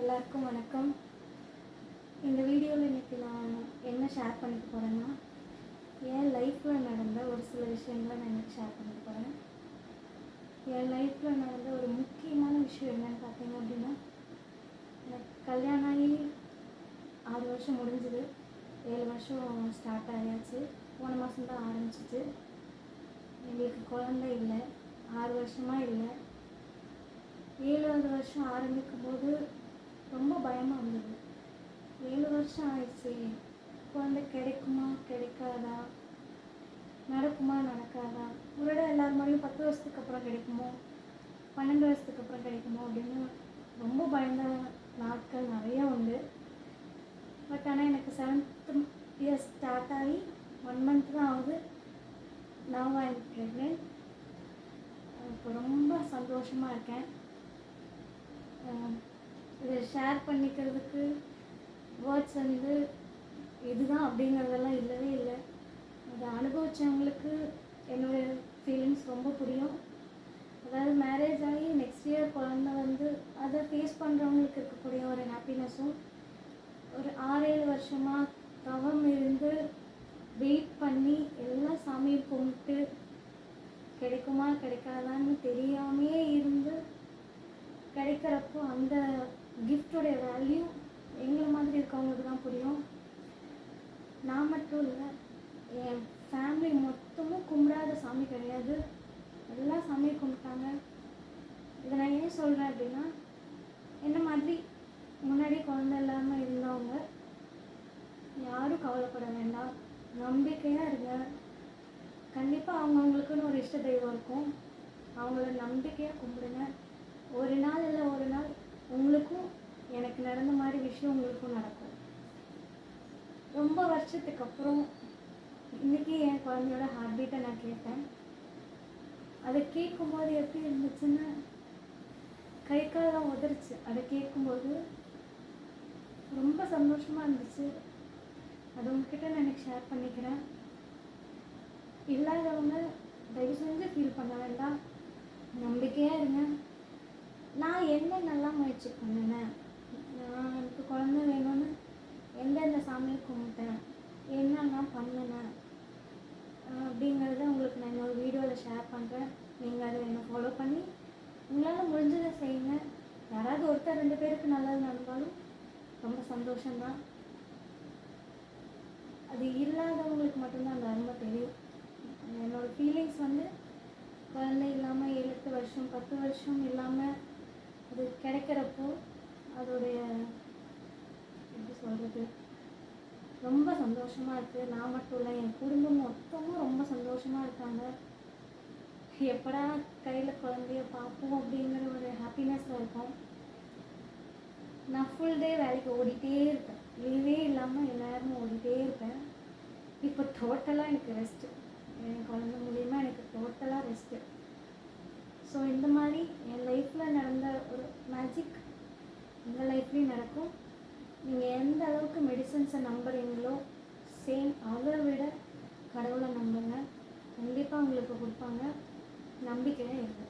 எல்லாருக்கும் வணக்கம். இந்த வீடியோவில் இன்னைக்கு நான் என்ன ஷேர் பண்ணிக்க போகிறேன்னா என் லைஃப்பில் நடந்த ஒரு சில விஷயங்களை நான் எனக்கு ஷேர் பண்ணிக்க போகிறேன் என் லைஃப்பில் நடந்த ஒரு முக்கியமான விஷயம் என்னென்னு பார்த்தீங்க அப்படின்னா எனக்கு கல்யாணம் ஆகி ஆறு வருஷம் முடிஞ்சுது. ஏழு வருஷம் ஸ்டார்ட் ஆகியாச்சு போன மாதம் தான் ஆரம்பிச்சிச்சு. எங்களுக்கு குழந்தை இல்லை. ஆறு வருஷமாக இல்லை. ஏழாவது வருஷம் ஆரம்பிக்கும் போது ரொம்ப பயமாக இருந்தது. ஏழு வருஷம் ஆயிடுச்சு. குழந்தை கிடைக்குமா கிடைக்காதா? நடக்குமா நடக்காதா? ஒரு எல்லார் மாதிரியும் பத்து வருஷத்துக்கு அப்புறம் கிடைக்குமோ? பன்னெண்டு வருஷத்துக்கு அப்புறம் கிடைக்குமோ? அப்படின்னு ரொம்ப பயந்த நாட்கள் நிறையா உண்டு. பட் ஆனால் எனக்கு செவன்த் இயர்ஸ் ஸ்டார்ட் ஆகி ஒன் மந்த் தான் ஆகுது. நான் ஐ ப்ரெக்னென்ட் இப்போ ரொம்ப சந்தோஷமாக இருக்கேன். இதை ஷேர் பண்ணிக்கிறதுக்கு வேர்ட்ஸ் வந்து இதுதான் அப்படிங்கிறதெல்லாம் இல்லவே இல்லை. அதை அனுபவிச்சவங்களுக்கு என்னுடைய ஃபீலிங்ஸ் ரொம்ப புரியும். அதாவது மேரேஜ் ஆகி நெக்ஸ்ட் இயர் குழந்தை வந்து அதை ஃபேஸ் பண்ணுறவங்களுக்கு இருக்கக்கூடிய ஒரு ஹாப்பினஸும் ஒரு ஆறேழு வருஷமாக தவம் இருந்து வெயிட் பண்ணி எல்லாம் சாமியை கும்பிட்டு கிடைக்குமா கிடைக்காதான்னு தெரியாமே இருந்து கிடைக்கிறப்போ அந்த கிஃப்டோடைய வேல்யூ எங்களை மாதிரி இருக்கவங்களுக்கு தான் புரியும். நான் மட்டும் இல்லை என் ஃபேமிலி மொத்தமும் கும்பிடாத சாமி கிடையாது. எல்லா சாமியும் கும்பிட்டாங்க. இதை நான் ஏன் சொல்கிறேன் அப்படின்னா என்ன மாதிரி முன்னாடி குழந்தை இல்லாமல் இருந்தவங்க யாரும் கவலைப்பட வேண்டாம். நம்பிக்கையாக இருங்க. கண்டிப்பாக அவங்கவுங்களுக்குன்னு ஒரு இஷ்ட தெய்வம் இருக்கும். அவங்கள நம்பிக்கையாக கும்பிடுங்க ஒரு நாள் இல்லை ஒரு நாள் உங்களுக்கும் எனக்கு நடந்த மாதிரி விஷயம் நடக்கும். ரொம்ப வருஷத்துக்கு அப்புறம் இன்னைக்கு என் குழந்தையோட ஹார்ட் பீட்டை நான் கேட்டேன். அதை கேட்கும்போது எப்படி இருந்துச்சுன்னா கை காலெலாம் உதறிச்சு. அதை கேட்கும்போது ரொம்ப சந்தோஷமாக இருந்துச்சு. அது உங்ககிட்ட நான் எனக்கு ஷேர் பண்ணிக்கிறேன். இல்லாதவங்க தயவு செஞ்சு ஃபீல் பண்ண வேண்டாம் நம்பிக்கையாக இருங்க நான் என்ன நல்லா முயற்சி பண்ணினேன் நான் எனக்கு குழந்தை வேணும்னு எந்தெந்த சாமியை கும்பிட்டேன் என்னெல்லாம் பண்ணினேன் அஹ் அப்படிங்கிறத உங்களுக்கு நான் இன்னொரு வீடியோவில் நீங்கள் அதை என்னை ஃபாலோ பண்ணி உங்களால் முடிஞ்சதை செய்யுங்க. யாராவது ஒருத்தர் ரெண்டு பேருக்கு நல்லது நடந்தாலும் ரொம்ப சந்தோஷம்தான். அது இல்லாதவங்களுக்கு மட்டும்தான் அந்த அருமை தெரியும். என்னோட ஃபீலிங்ஸ் வந்து குழந்தை இல்லாமல் ஏழு எட்டு வருஷம் பத்து வருஷம் இல்லாமல் அது கிடைக்கிறப்போ அதோடைய எப்படி சொல்கிறது ரொம்ப சந்தோஷமாக இருக்குது நான் மட்டும் இல்லை என் குடும்பம் மொத்தமும் ரொம்ப சந்தோஷமாக இருக்காங்க. எப்படா கையில் குழந்தைய பார்ப்போம் அப்படிங்கிற ஒரு ஹாப்பினஸில் இருக்கும். நான் ஃபுல் டே வேலைக்கு ஓடிட்டே இருப்பேன். லீவே இல்லாமல் எல்லாரும் ஓடிட்டே இருப்பேன். இப்போ டோட்டலாக எனக்கு ரெஸ்ட்டு என் குழந்த மூலியமா எனக்கு டோட்டலாக ரெஸ்ட்டு ஸோ இந்த மாதிரி என் லைஃப்பில் நடந்த ஒரு மேஜிக் உங்கள் லைஃப்லேயும் நடக்கும். நீங்கள் எந்த அளவுக்கு மெடிசன்ஸை நம்புறீங்களோ சேம் அதை விட கடவுளை நம்புங்க. கண்டிப்பாக உங்களுக்கு கொடுப்பாங்க. நம்பிக்கையாக இருக்கு